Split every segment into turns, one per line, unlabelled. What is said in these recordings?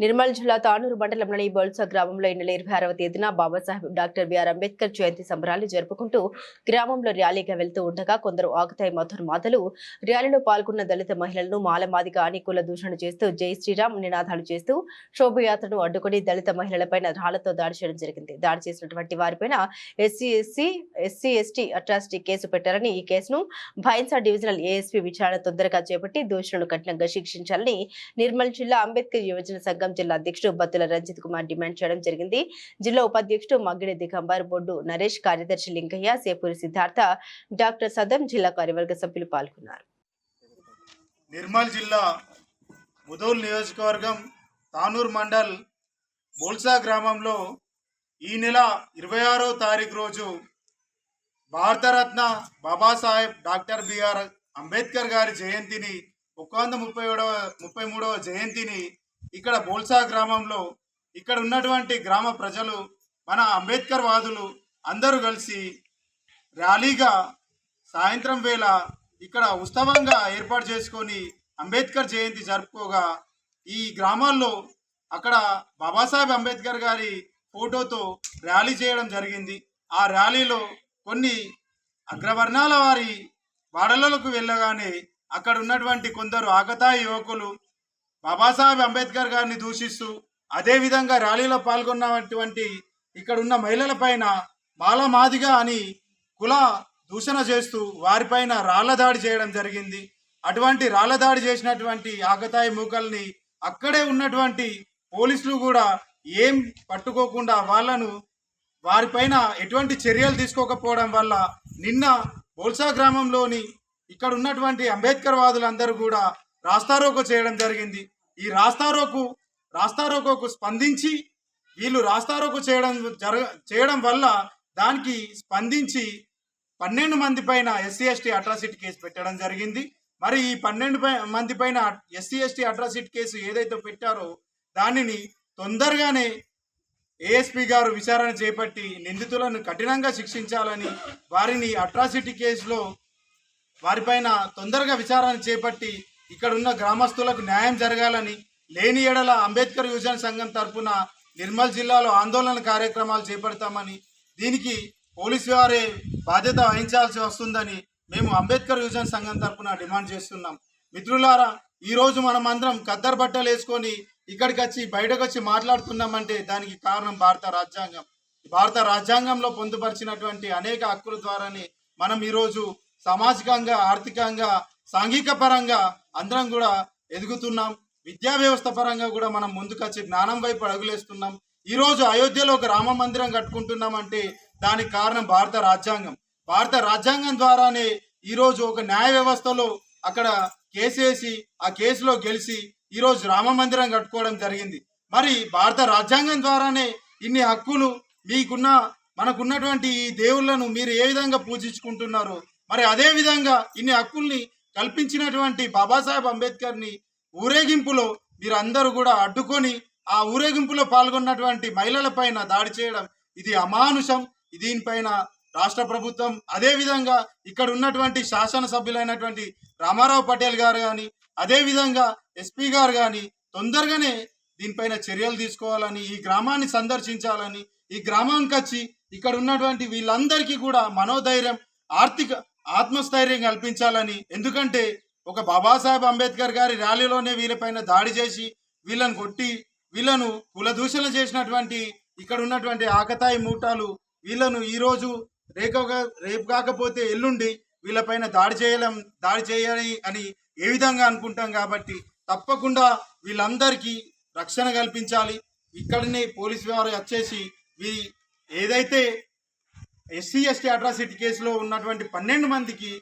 నిర్మల్ జిల్లా తానూరు మండలంలోని బొల్సా గ్రామంలో ఈ నెల ఇరవై ఆరవ తేదీన Babasaheb doctor B R Ambedkar Jayanti సంబరాలు జరుపుకుంటూ గ్రామంలో ర్యాలీగా వెళ్తూ ఉండగా కొందరు ఆకుతాయి మధుర్మాతలు ర్యాలీలో పాల్గొన్న దళిత మహిళలను మాలమాదిగా అనికూల దూషణ చేస్తూ జై శ్రీరామ్ నినాదాలు చేస్తూ శోభయాత్రను అడ్డుకొని దళిత మహిళలపైన రాళ్ళతో దాడి చేయడం జరిగింది. దాడి చేసినటువంటి వారిపైన SC SC SC ST atrocity case పెట్టారని ఈ కేసును భైన్సా డివిజనల్ ఏఎస్పీ విచారణ తొందరగా చేపట్టి దోషులను కఠినంగా శిక్షించాలని నిర్మల్ జిల్లా అంబేద్కర్ యువజన సంఘం జిల్లా అధ్యక్షుడు బత్తుల రంజిత్ కుమార్ డిమాండ్ చేయడం జరిగింది. జిల్లా ఉపాధ్యక్షుడు మగ్గిడి దిగంబర్ బొడ్డు నరేష్ కార్యదర్శి లింగయ్య సేపూరి సిద్ధార్థ డాక్టర్ సదం జిల్లా కార్యవర్గ సభ్యులు పాల్గొన్నారు.
నిర్మల్ జిల్లా ముదోల్ నియోజకవర్గం తానూర్ మండల్ బోల్సా గ్రామంలో ఈ నెల ఇరవై ఆరో తారీఖు రోజు Bharat Ratna Babasaheb doctor B R Ambedkar గారి జయంతిని ఒక్క వంద ముప్పై ఏడవ ముప్పై మూడవ జయంతిని ఇక్కడ బోల్సా గ్రామంలో ఇక్కడ ఉన్నటువంటి గ్రామ ప్రజలు మన అంబేద్కర్ వాదులు అందరూ కలిసి ర్యాలీగా సాయంత్రం వేళ ఇక్కడ ఉత్సవంగా ఏర్పాటు చేసుకొని అంబేద్కర్ జయంతి జరుపుకోగా ఈ గ్రామాల్లో అక్కడ బాబాసాహెబ్ అంబేద్కర్ గారి ఫోటోతో ర్యాలీ చేయడం జరిగింది. ఆ ర్యాలీలో కొన్ని అగ్రవర్ణాల వారి వాడలకు వెళ్ళగానే అక్కడ ఉన్నటువంటి కొందరు ఆకతాయి యువకులు బాబాసాహెబ్ అంబేద్కర్ గారిని దూషిస్తూ అదేవిధంగా ర్యాలీలో పాల్గొన్నటువంటి ఇక్కడ ఉన్న మహిళల పైన మాలమాదిగా అని కుల దూషణ చేస్తూ వారిపైన రాళ్ళ దాడి చేయడం జరిగింది. అటువంటి రాళ్ళ దాడి చేసినటువంటి ఆకతాయి మూకల్ని అక్కడే ఉన్నటువంటి పోలీసులు కూడా ఏం పట్టుకోకుండా వాళ్ళను వారిపైన ఎటువంటి చర్యలు తీసుకోకపోవడం వల్ల నిన్న బోల్సా గ్రామంలోని ఇక్కడ ఉన్నటువంటి అంబేద్కర్ వాదులందరూ కూడా రాస్తారోకో చేయడం జరిగింది. ఈ రాస్తారోకు రాస్తారోకోకు స్పందించి వీళ్ళు రాస్తారోకు చేయడం జరగ చేయడం వల్ల దానికి స్పందించి పన్నెండు మంది పైన ఎస్సీ ఎస్టీ అట్రాసిటీ కేసు పెట్టడం జరిగింది. మరి ఈ పన్నెండు మంది పైన ఎస్సీ ఎస్టీ అట్రాసిటీ కేసు ఏదైతే పెట్టారో దానిని తొందరగానే ఏఎస్పీ గారు విచారణ చేపట్టి నిందితులను కఠినంగా శిక్షించాలని వారిని అట్రాసిటీ కేసులో వారిపైన తొందరగా విచారణ చేపట్టి ఇక్కడ ఉన్న గ్రామస్తులకు న్యాయం జరగాలని లేని ఎడల అంబేద్కర్ యువజన సంఘం తరపున నిర్మల్ జిల్లాలో ఆందోళన కార్యక్రమాలు చేపడతామని దీనికి పోలీసు వారే బాధ్యత వహించాల్సి వస్తుందని మేము అంబేద్కర్ యువజన సంఘం తరపున డిమాండ్ చేస్తున్నాం. మిత్రులారా ఈరోజు మనమందరం మనం అందరం కద్దరు బట్టలు వేసుకొని ఇక్కడికి వచ్చి బయటకు వచ్చి మాట్లాడుతున్నామంటే దానికి కారణం భారత రాజ్యాంగం. భారత రాజ్యాంగంలో పొందుపరిచినటువంటి అనేక హక్కుల ద్వారానే మనం ఈరోజు సామాజికంగా ఆర్థికంగా సాంఘిక పరంగా అందరం కూడా ఎదుగుతున్నాం. విద్యా వ్యవస్థ పరంగా కూడా మనం ముందుకొచ్చి జ్ఞానం వైపు అడుగులేస్తున్నాం. ఈరోజు అయోధ్యలో ఒక రామ మందిరం కట్టుకుంటున్నాం అంటే దానికి కారణం భారత రాజ్యాంగం. భారత రాజ్యాంగం ద్వారానే ఈరోజు ఒక న్యాయ వ్యవస్థలో అక్కడ కేసు వేసి ఆ కేసులో గెలిచి ఈరోజు రామ మందిరం కట్టుకోవడం జరిగింది. మరి భారత రాజ్యాంగం ద్వారానే ఇన్ని హక్కులు మీకున్న మనకున్నటువంటి ఈ దేవుళ్ళను మీరు ఏ విధంగా పూజించుకుంటున్నారో మరి అదే విధంగా ఇన్ని హక్కుల్ని కల్పించినటువంటి బాబాసాహెబ్ అంబేద్కర్ని ఊరేగింపులో మీరు అందరూ కూడా అడ్డుకొని ఆ ఊరేగింపులో పాల్గొన్నటువంటి మహిళల పైన దాడి చేయడం ఇది అమానుషం. దీనిపైన రాష్ట్ర ప్రభుత్వం అదే విధంగా ఇక్కడ ఉన్నటువంటి శాసనసభ్యులైనటువంటి రామారావు పటేల్ గారు కానీ అదేవిధంగా ఎస్పీ గారు కానీ తొందరగానే దీనిపైన చర్యలు తీసుకోవాలని ఈ గ్రామాన్ని సందర్శించాలని ఈ గ్రామానికి వచ్చి ఇక్కడ ఉన్నటువంటి వీళ్ళందరికీ కూడా మనోధైర్యం ఆర్థిక ఆత్మస్థైర్యం కల్పించాలని. ఎందుకంటే ఒక బాబాసాహెబ్ అంబేద్కర్ గారి ర్యాలీలోనే వీళ్ళపైన దాడి చేసి వీళ్ళను కొట్టి వీళ్ళను కులదూషణ చేసినటువంటి ఇక్కడ ఉన్నటువంటి ఆకతాయి మూటాలు వీళ్ళను ఈరోజు రోజు రేపు రేపు కాకపోతే ఎల్లుండి వీళ్ళపైన దాడి చేయడం దాడి చేయాలి అని ఏ విధంగా అనుకుంటాం కాబట్టి తప్పకుండా వీళ్ళందరికీ రక్షణ కల్పించాలి. ఇక్కడనే పోలీసు వారు వచ్చేసి వీ ఏదైతే ఎస్సీ ఎస్టీ అట్రాసిటీ కేసులో ఉన్నటువంటి పన్నెండు మందికి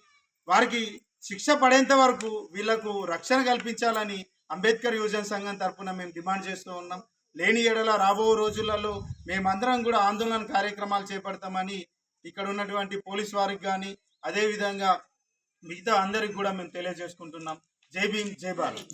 వారికి శిక్ష పడేంత వరకు వీళ్ళకు రక్షణ కల్పించాలని అంబేద్కర్ యువజన సంఘం తరఫున మేము డిమాండ్ చేస్తూ ఉన్నాం. లేని ఏడల రాబో రోజులలో మేమందరం కూడా ఆందోళన కార్యక్రమాలు చేపడతామని ఇక్కడ ఉన్నటువంటి పోలీస్ వారికి కానీ అదేవిధంగా మిగతా అందరికి కూడా మేము తెలియజేసుకుంటున్నాం. జై భీమ్ జై భారత్.